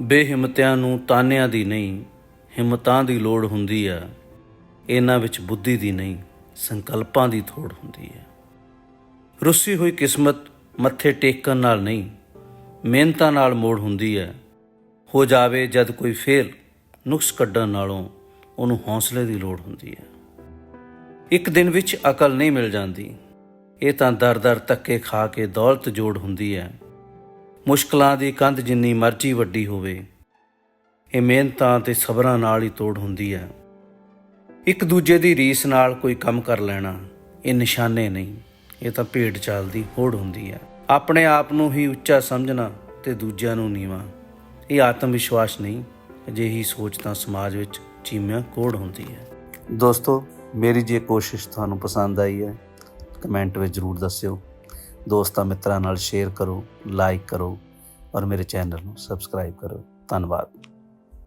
ਬੇਹਿੰਮਤਿਆਂ ਨੂੰ ਤਾਨਿਆਂ ਦੀ ਨਹੀਂ, ਹਿੰਮਤਾਂ ਦੀ ਲੋੜ ਹੁੰਦੀ ਹੈ। ਇਹਨਾਂ ਵਿੱਚ ਬੁੱਧੀ ਦੀ ਨਹੀਂ, ਸੰਕਲਪਾਂ ਦੀ ਥੋੜ ਹੁੰਦੀ ਹੈ। ਰੁੱਸੀ ਹੋਈ ਕਿਸਮਤ ਮੱਥੇ ਟੇਕਣ ਨਾਲ ਨਹੀਂ, ਮਿਹਨਤਾਂ ਨਾਲ ਮੋੜ ਹੁੰਦੀ ਹੈ। ਹੋ ਜਾਵੇ ਜਦ ਕੋਈ ਫੇਲ, ਨੁਕਸ ਕੱਢਣ ਨਾਲੋਂ ਉਹਨੂੰ ਹੌਸਲੇ ਦੀ ਲੋੜ ਹੁੰਦੀ ਹੈ। ਇੱਕ ਦਿਨ ਵਿੱਚ ਅਕਲ ਨਹੀਂ ਮਿਲ ਜਾਂਦੀ। ਇਹ ਤਾਂ ਦਰ-ਦਰ ਧੱਕੇ ਖਾ ਕੇ ਦੌਲਤ ਜੋੜ ਹੁੰਦੀ ਹੈ। ਮੁਸ਼ਕਲਾਂ ਦੀ ਕੰਧ ਜਿੰਨੀ ਮਰਜ਼ੀ ਵੱਡੀ ਹੋਵੇ, ਇਹ ਮਿਹਨਤਾਂ ਤੇ ਸਬਰਾਂ ਨਾਲ ਹੀ ਤੋੜ ਹੁੰਦੀ ਹੈ। ਇੱਕ ਦੂਜੇ ਦੀ ਰੀਸ ਨਾਲ ਕੋਈ ਕੰਮ ਕਰ ਲੈਣਾ, ਇਹ ਨਿਸ਼ਾਨੇ ਨਹੀਂ, ਇਹ ਤਾਂ ਭੇਡ ਚਾਲ ਦੀ ਹੋੜ ਹੁੰਦੀ ਹੈ। ਆਪਣੇ ਆਪ ਨੂੰ ਹੀ ਉੱਚਾ ਸਮਝਣਾ ਤੇ ਦੂਜਿਆਂ ਨੂੰ ਨੀਵਾਂ, ਇਹ ਆਤਮ ਵਿਸ਼ਵਾਸ ਨਹੀਂ, ਅਜਿਹੀ ਸੋਚ ਤਾਂ ਸਮਾਜ ਵਿੱਚ ਚੀਮਿਆਂ ਕੋੜ ਹੁੰਦੀ ਹੈ। ਦੋਸਤੋ, ਮੇਰੀ ਜੇ ਕੋਸ਼ਿਸ਼ ਤੁਹਾਨੂੰ ਪਸੰਦ ਆਈ ਹੈ, ਕਮੈਂਟ ਵਿੱਚ ਜ਼ਰੂਰ ਦੱਸਿਓ। ਦੋਸਤਾਂ ਮਿੱਤਰਾਂ ਨਾਲ ਸ਼ੇਅਰ ਕਰੋ ਲਾਈਕ ਕਰੋ ਔਰ ਮੇਰੇ ਚੈਨਲ ਨੂੰ ਸਬਸਕ੍ਰਾਈਬ ਕਰੋ। ਧੰਨਵਾਦ।